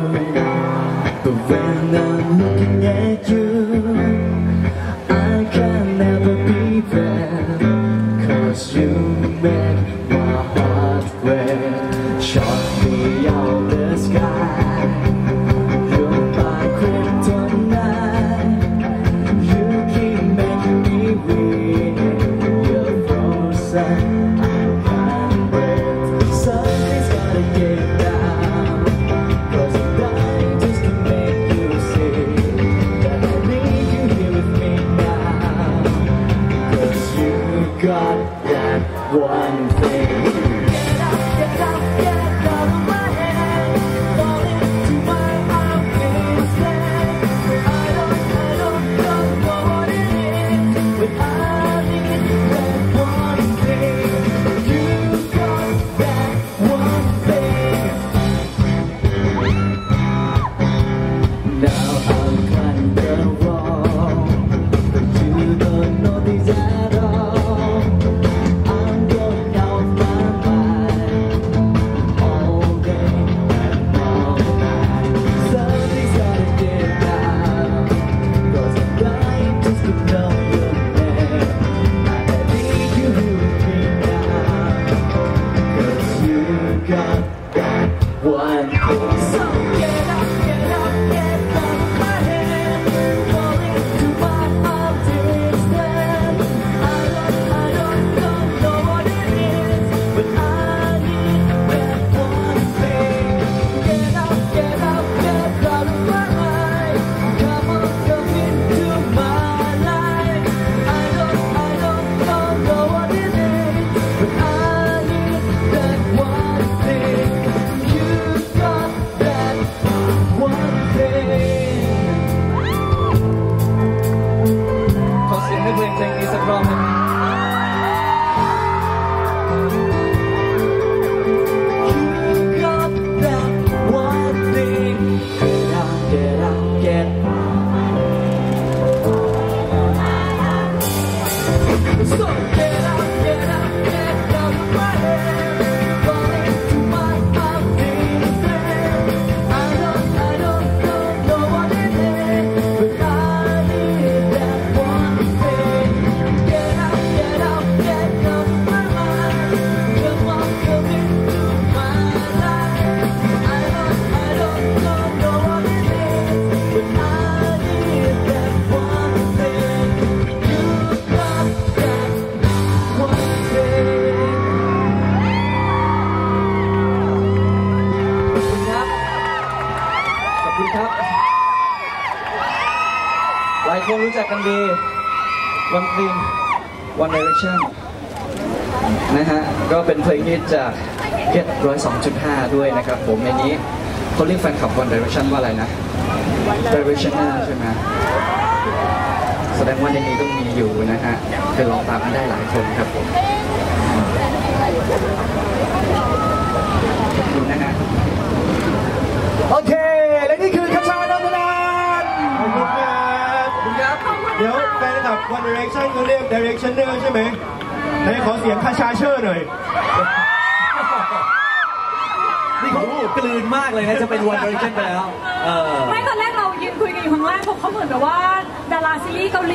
But when I'm looking at you, I can never be there. Cause you make my heart red. Shot me out the sky. You're my kryptonite. You keep making me weak. You're frozen. That one thing. คนรู้จักกันดีวันตีน One Direction นะฮะ ก็เป็นเพลงฮิตจาก Get 102.5 ด้วยนะครับผมในนี้เขาเรียกแฟนคลับ One Direction ว่าอะไรนะ Direction ใช่ไหมแสดงว่าในนี้ต้องมีอยู่นะฮะคือลองตามกันได้หลายคนครับผมขอบคุณนะฮะ โอเค และนี่คือคชานันทนานขอบคุณครับ ขอบคุณครับ เดี๋ ยวแฟนคลับ One Direction เขาเรียก Directioner ใช่ไหมไหนขอเสียงคาชาเชอร์หน่อย นี่เขากลืนมากเลยนะ จะเป็นวันเดอร์เจนไปแล้ว เออ ไม่ตอนแรกเรายืนคุยกันอยู่ข้างล่างเพราะเขาเหมือนแบบว่า ดาราซีรีส์เกาหลี